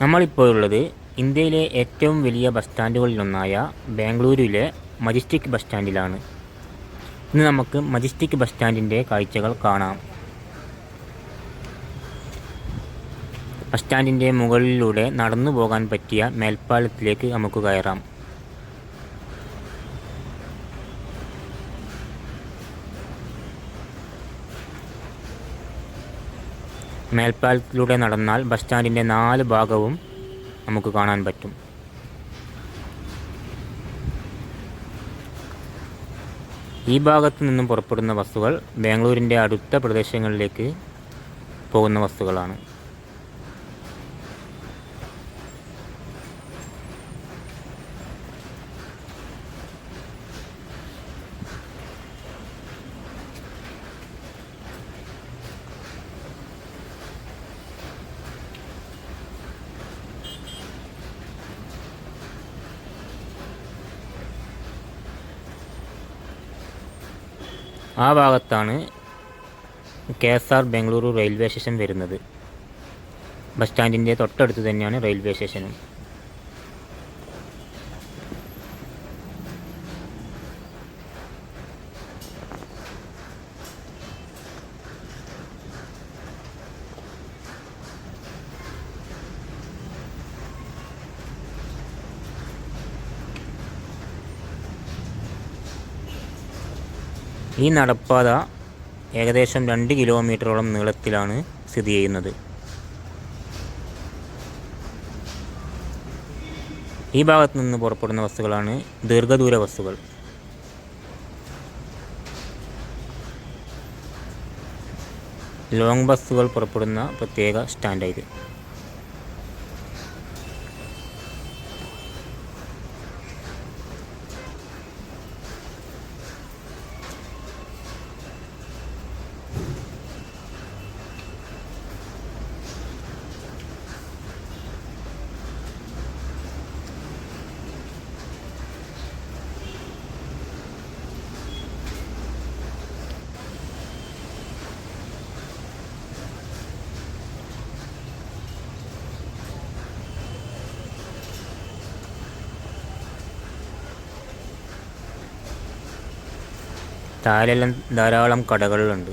നമ്മളിപ്പോൾ ഉള്ളത് ഇന്ത്യയിലെ ഏറ്റവും വലിയ ബസ് സ്റ്റാൻഡുകളിലൊന്നായ ബാംഗ്ലൂരിലെ മജിസ്റ്റിക് ബസ് സ്റ്റാൻഡിലാണ്. ഇന്ന് നമുക്ക് മജിസ്റ്റിക് ബസ് സ്റ്റാൻഡിന്റെ കാഴ്ചകൾ കാണാം. ബസ് സ്റ്റാൻഡിന്റെ മുകളിലൂടെ നടന്നു പോകാൻ പറ്റിയ മേൽപ്പാലത്തിലേക്ക് നമുക്ക് കയറാം. മേൽപ്പാലത്തിലൂടെ നടന്നാൽ ബസ് സ്റ്റാൻഡിന്റെ നാല് ഭാഗവും നമുക്ക് കാണാൻ പറ്റും. ഈ ഭാഗത്തു നിന്നും പുറപ്പെടുന്ന ബസ്സുകൾ ബാംഗ്ലൂരിന്റെ അടുത്ത പ്രദേശങ്ങളിലേക്ക് പോകുന്ന ബസ്സുകളാണ്. ആ ഭാഗത്താണ് K S R Bengaluru railway station വരുന്നത്. ബസ് സ്റ്റാൻഡിന്റെ തൊട്ടടുത്ത് തന്നെയാണ് റെയിൽവേ സ്റ്റേഷനും. ഈ നടപ്പാത ഏകദേശം രണ്ട് കിലോമീറ്ററോളം നീളത്തിലാണ് സ്ഥിതി ചെയ്യുന്നത്. ഈ ഭാഗത്ത് നിന്ന് പുറപ്പെടുന്ന ബസ്സുകളാണ് ദീർഘദൂര ബസ്സുകൾ. ലോങ് ബസ്സുകൾ പുറപ്പെടുന്ന പ്രത്യേക സ്റ്റാൻഡായത് താഴെല്ലാം ധാരാളം കടകളുണ്ട്